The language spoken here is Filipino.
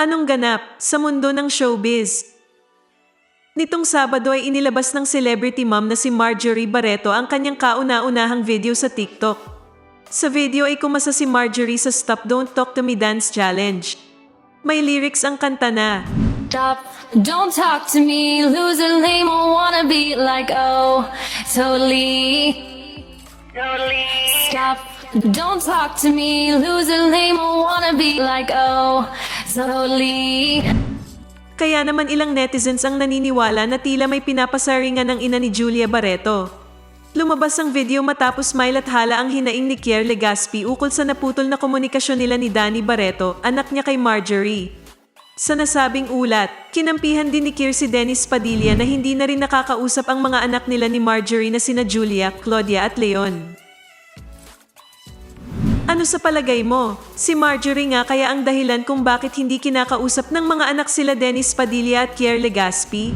Anong ganap sa mundo ng showbiz? Nitong Sabado ay inilabas ng celebrity mom na si Marjorie Barreto ang kanyang kauna-unahang video sa TikTok. Sa video ay kumasa si Marjorie sa Stop Don't Talk to Me Dance Challenge. May lyrics ang kanta na, Stop, don't talk to me, lose a lame, I wanna be like, oh, totally. Stop, don't talk to me, lose a lame, I wanna be like, oh, totally. Kaya naman ilang netizens ang naniniwala na tila may pinapasaringan ng ina ni Julia Barreto. Lumabas ang video matapos may lathala ang hinaing ni Kier Legaspi ukol sa naputol na komunikasyon nila ni Danny Barreto, anak niya kay Marjorie. Sa nasabing ulat, kinampihan din ni Kier si Dennis Padilla na hindi na rin nakakausap ang mga anak nila ni Marjorie na sina Julia, Claudia at Leon. Ano sa palagay mo? Si Marjorie nga kaya ang dahilan kung bakit hindi kinakausap ng mga anak sila Dennis Padilla at Kier Legaspi?